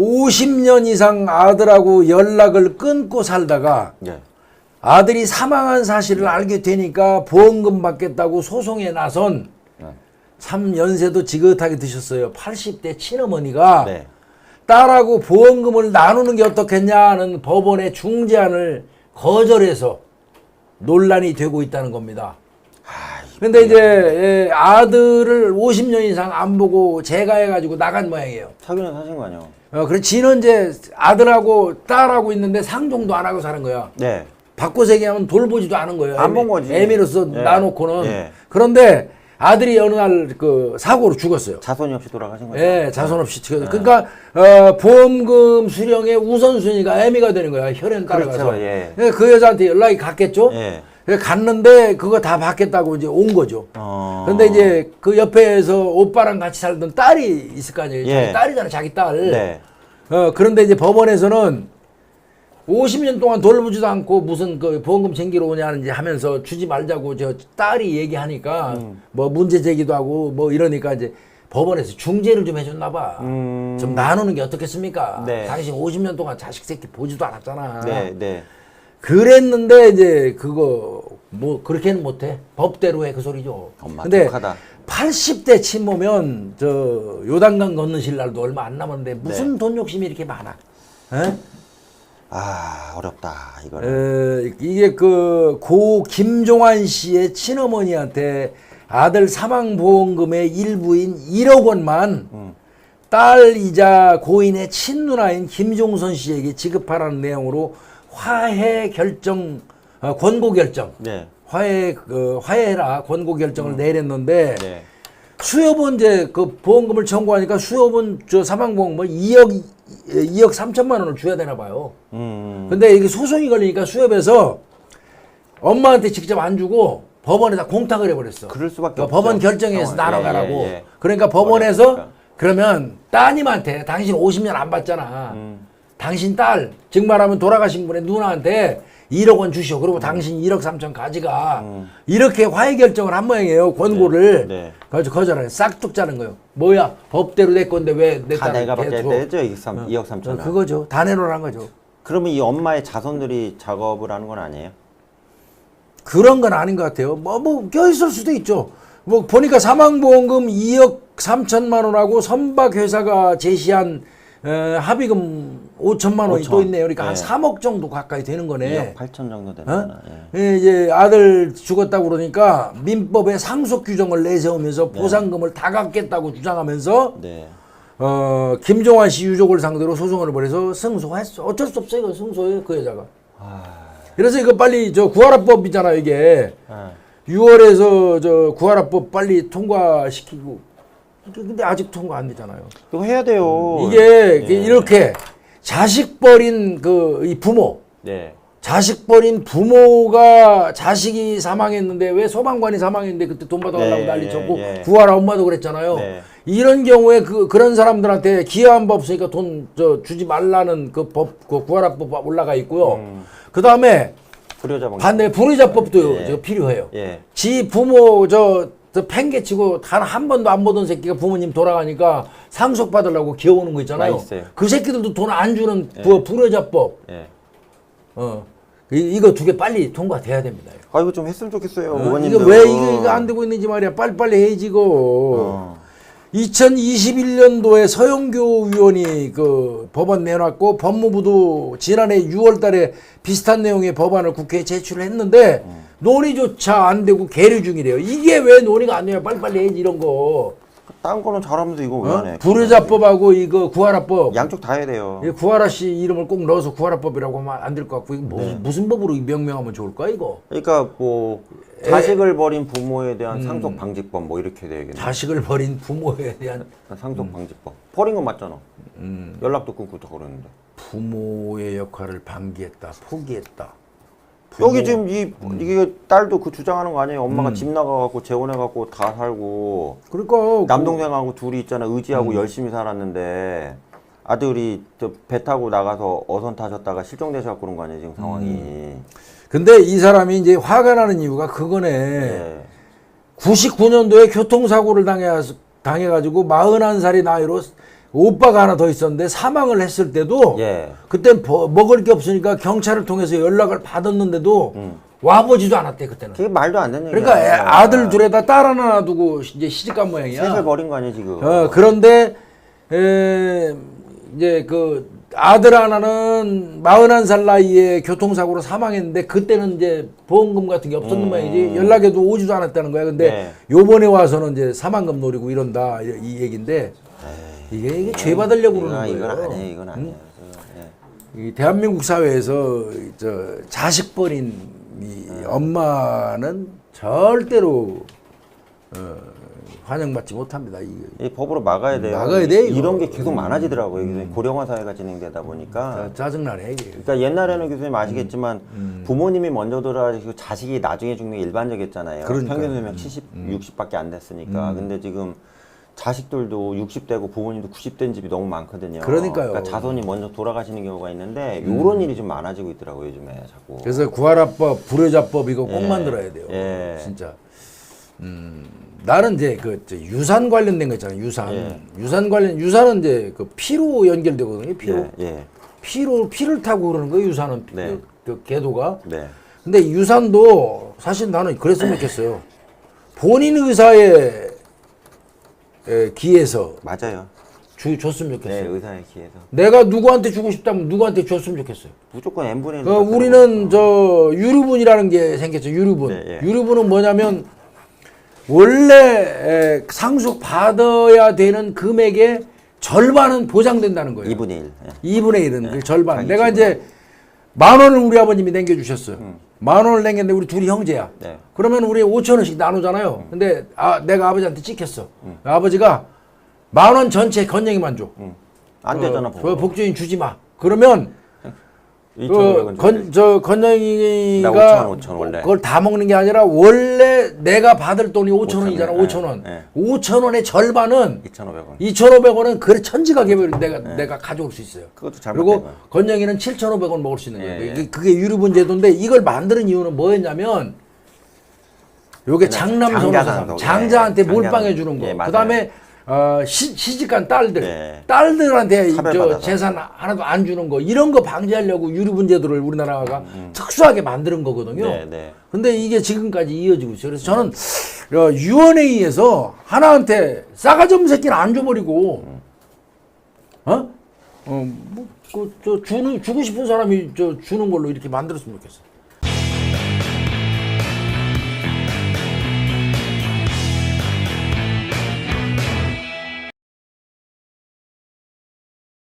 50년 이상 아들하고 연락을 끊고 살다가 예. 아들이 사망한 사실을 알게 되니까 보험금 받겠다고 소송에 나선 네. 참 연세도 지긋하게 드셨어요. 80대 친어머니가 네. 딸하고 보험금을 나누는 게 어떻겠냐는 법원의 중재안을 거절해서 논란이 되고 있다는 겁니다. 아, 이- 근데 이제 예, 아들을 50년 이상 안 보고 재가해가지고 나간 모양이에요. 사귀는 사신 거 아니에요? 어, 그래 지는 이제 아들하고 딸하고 있는데 상종도 안 하고 사는 거야. 네. 바꿔서 얘기하면 돌보지도 않은 거예요. 안본 애미- 거지. 애미로서 예. 놔놓고는. 예. 그런데 아들이 어느 날 그 사고로 죽었어요. 자손이 없이 돌아가신 거죠? 예, 자손 없이 죽었어요. 그러니까 어, 보험금 수령의 우선순위가 애미가 되는 거야. 혈연 따라가서. 그렇죠, 예. 예, 그 여자한테 연락이 갔겠죠. 예. 예, 갔는데 그거 다 받겠다고 이제 온 거죠. 어. 근데 이제 그 옆에서 오빠랑 같이 살던 딸이 있을 거 아니에요. 예. 자기 딸이잖아, 자기 딸. 네. 어, 그런데 이제 법원에서는 50년 동안 돌보지도 않고 무슨 그 보험금 챙기러 오냐는 이제 하면서 주지 말자고 저 딸이 얘기하니까 음. 뭐 문제 제기도 하고 뭐 이러니까 이제 법원에서 중재를 좀 해줬나 봐. 음. 좀 나누는 게 어떻겠습니까? 네. 당신 50년 동안 자식 새끼 보지도 않았잖아. 네. 네. 그랬는데 이제 그거 뭐 그렇게는 못해. 법대로 해 그 소리죠. 엄마 근데 독하다. 80대 친모면 저 요단강 건너실 날도 얼마 안 남았는데 무슨 네. 돈 욕심이 이렇게 많아? 에? 아, 어렵다. 이거는. 에, 이게 그 고 김종환 씨의 친어머니한테 아들 사망 보험금의 일부인 1억 원만 음. 딸이자 고인의 친누나인 김종선 씨에게 지급하라는 내용으로 화해 결정 어, 권고 결정 네. 화해 그 화해라 권고 결정을 내렸는데 네. 수협은 이제 그 보험금을 청구하니까 수협은 저 사망보험금을 2억 2억 3천만 원을 줘야 되나 봐요. 음. 근데 이게 소송이 걸리니까 수협에서 엄마한테 직접 안 주고 법원에다 공탁을 해버렸어. 그럴 수밖에 그러니까. 법원 결정해서 어, 나눠가라고. 예, 예, 예. 그러니까 법원에서 어려우니까. 그러면 따님한테 당신 50년 안 받잖아. 음. 당신 딸, 즉 말하면 돌아가신 분의 누나한테 1억 원 주시오. 그리고 당신 1억 3천 가져가. 이렇게 화해 결정을 한 모양이에요. 권고를. 음. 네, 네. 그래서 거절하네. 싹둑 짜는 거예요. 뭐야? 법대로 내 건데 왜내 다딸 내가 받게 줘? 되죠. 2억 3, 2억 3천 어, 원. 그거죠. 다 내놓으란 거죠. 그러면 이 엄마의 자손들이 작업을 하는 건 아니에요? 그런 건 아닌 것 같아요. 뭐, 뭐, 껴있을 수도 있죠. 뭐, 보니까 사망보험금 2억 3천만 원하고 선박회사가 제시한 에, 합의금 5천만 원이 5천. 또 있네요. 그러니까 한 네. 3억 정도 가까이 되는 거네. 2억 8천 정도 어? 되나? 예. 예, 이제 아들 죽었다고 그러니까 민법에 상속 규정을 내세우면서 보상금을 다 갚겠다고 주장하면서 네. 어, 김종환 씨 유족을 상대로 소송을 벌여서 승소했어. 어쩔 수 없어요. 이거 승소해 그 여자가. 아, 그래서 이거 빨리 저 구하라법이잖아 이게. 예. 6월에서 저 구하라법 빨리 통과시키고 근데 아직 통과 안 되잖아요. 이거 해야 돼요. 이게 예. 이렇게 자식 버린 그 이 부모, 네. 자식 버린 부모가 자식이 사망했는데 왜 소방관이 사망했는데 그때 돈 받아달라고 네, 난리 쳤고 예. 구하라 엄마도 그랬잖아요. 네. 이런 경우에 그 그런 사람들한테 기여 한 법 없으니까 돈 저 주지 말라는 그 법 그 구하라법 올라가 있고요. 음. 그 다음에. 반대 불의자법도 예. 저 필요해요. 예. 지 부모 저, 저 팽개치고 단 한 번도 안 보던 새끼가 부모님 돌아가니까 상속 받으려고 기어오는 거 있잖아요. 있어요. 그 새끼들도 돈 안 주는 부, 불효자법. 예. 어. 이, 이거 두 개 빨리 통과돼야 됩니다. 이거. 아 이거 좀 했으면 좋겠어요. 어? 이거 왜 이거, 이거 안 되고 있는지 말이야. 빨리빨리 해야지 이거. 어. 2021년도에 서영교 의원이 그 법안 내놨고 법무부도 지난해 6월 달에 비슷한 내용의 법안을 국회에 제출을 했는데 논의조차 안 되고 계류 중이래요. 이게 왜 논의가 안 돼요? 빨리빨리 해야지 이런 거. 딴 거는 잘하면서 이거 왜 안 해? 어? 불효자법하고 이거 구하라법. 양쪽 다 해야 돼요. 이 구하라 씨 이름을 꼭 넣어서 구하라법이라고 하면 안 될 것 같고 이거 무슨, 네. 무슨 법으로 명명하면 좋을까 이거? 그러니까 뭐 자식을 버린 부모에 대한 상속 방지법 뭐 이렇게 돼야겠네. 자식을 버린 부모에 대한 상속 방지법. 버린 건 맞잖아. 음. 연락도 끊고 다 그러는데. 부모의 역할을 방기했다, 포기했다. 여기 지금 이 음. 이게 딸도 그 주장하는 거 아니에요? 엄마가 집 나가갖고 재혼해갖고 다 살고 그러니까 남동생하고 둘이 있잖아 음. 의지하고 열심히 살았는데 아들이 저배 타고 나가서 어선 타셨다가 실종되셔갖고 그런 거 아니에요 지금 상황이. 음. 근데 이 사람이 이제 화가 나는 이유가 그거네. 예. 99년도에 교통사고를 당해 당해가지고 41살의 나이로 오빠가 하나 더 있었는데 사망을 했을 때도 예. 그땐 버- 먹을 게 없으니까 경찰을 통해서 연락을 받았는데도 와보지도 않았대 그때는. 그게 말도 안 되는 그러니까 애- 얘기야. 아들 둘에다 딸 하나 두고 이제 시집간 모양이야. 셋을 버린 거 아니야 지금. 어, 그런데 에, 이제 그 아들 하나는 41살 나이에 교통사고로 사망했는데 그때는 이제 보험금 같은 게 없었는 모양이지 연락해도 오지도 않았다는 거야. 근데 음. 네. 요번에 와서는 이제 사망금 노리고 이런다 이, 이 얘긴데 이 게 이게 죄 받으려고 이건, 그러는 이건 거예요. 아니에요. 이건 아니에요. 예. 이 대한민국 사회에서 저 자식 버린 이 엄마는 절대로 어, 환영받지 못합니다. 이게. 이 법으로 막아야 돼요. 막아야 돼, 이거. 음. 이런 게 계속 많아지더라고요. 이게 고령화 사회가 진행되다 보니까. 짜- 짜증나네 이게. 그러니까 옛날에는 교수님 아시겠지만 음. 부모님이 먼저 돌아가시고 자식이 나중에 죽는 게 일반적이었잖아요. 그러니까요. 음. 평균 수명 70, 60밖에 안 됐으니까. 근데 지금 자식들도 60대고 부모님도 90대인 집이 너무 많거든요. 그러니까요. 음. 그러니까 자손이 먼저 돌아가시는 경우가 있는데 이런 일이 좀 많아지고 있더라고요, 요즘에 자꾸. 그래서 구하라법, 불효자법 이거 꼭 예. 만들어야 돼요. 예. 진짜. 음, 나는 이제 그 이제 유산 관련된 거 있잖아요. 유산. 예. 유산 관련 유산은 이제 그 피로 연결되거든요. 피로. 예, 예. 피로 피를 타고 그러는 거예요. 유산은 피- 네. 그, 그 궤도가. 네. 근데 유산도 사실 나는 그랬으면 좋겠어요. 본인 의사에 에, 기해서 맞아요. 주, 줬으면 네, 좋겠어요. 의사의 기에서. 내가 누구한테 주고 싶다면 누구한테 줬으면 좋겠어요. 무조건 n분의 1. 그 우리는 저 유류분이라는 게 생겼죠. 유류분. 네, 예. 유류분은 뭐냐면 원래 에, 상속 받아야 되는 금액의 절반은 보장된다는 거예요. 2분의 1. 예. 2분의 1은 그 절반. 자기 내가. 이제 만 원을 우리 아버님이 남겨주셨어요. 만 원을 남겼는데 우리 둘이 형제야. 네. 그러면 우리 5천 원씩 나누잖아요. 근데 아, 내가 아버지한테 찍혔어. 아버지가 만 원 전체 건영이만 줘. 음. 안 되잖아, 어, 보 복주인 주지 마. 그러면 2,500원. 그 건, 저 건영이가 나 5,000원, 5,000원 원래. 그걸 다 먹는 게 아니라 원래 내가 받을 돈이 5천 원이잖아. 5,000원, 5천 원. 예, 5천 원의 절반은 2,500원. 2,500원은 그래 천지가 개별 내가 내가 가져올 수 있어요. 그것도 잘못된 그리고. 건영이는 7,500원 먹을 수 있는 거예요. 예, 예. 그게 유류분 제도인데 이걸 만드는 이유는 뭐였냐면 요게 장남 장자 선호상 상속. 장자한테 예, 몰빵해. 주는 거. 예. 그다음에 어, 시, 시집간 딸들, 예. 딸들한테 저. 재산 하나도 안 주는 거 이런 거 방지하려고 유류분 제도를 우리나라가 음, 특수하게 만드는 거거든요. 네, 네. 근데 이게 지금까지 이어지고 있어요. 그래서 저는 어, 유언회의에서 하나한테 싸가지 없는 새끼는 안 줘버리고, 어? 어, 뭐, 그, 저, 주는, 주고 싶은 사람이 저, 주는 걸로 이렇게 만들었으면 좋겠어.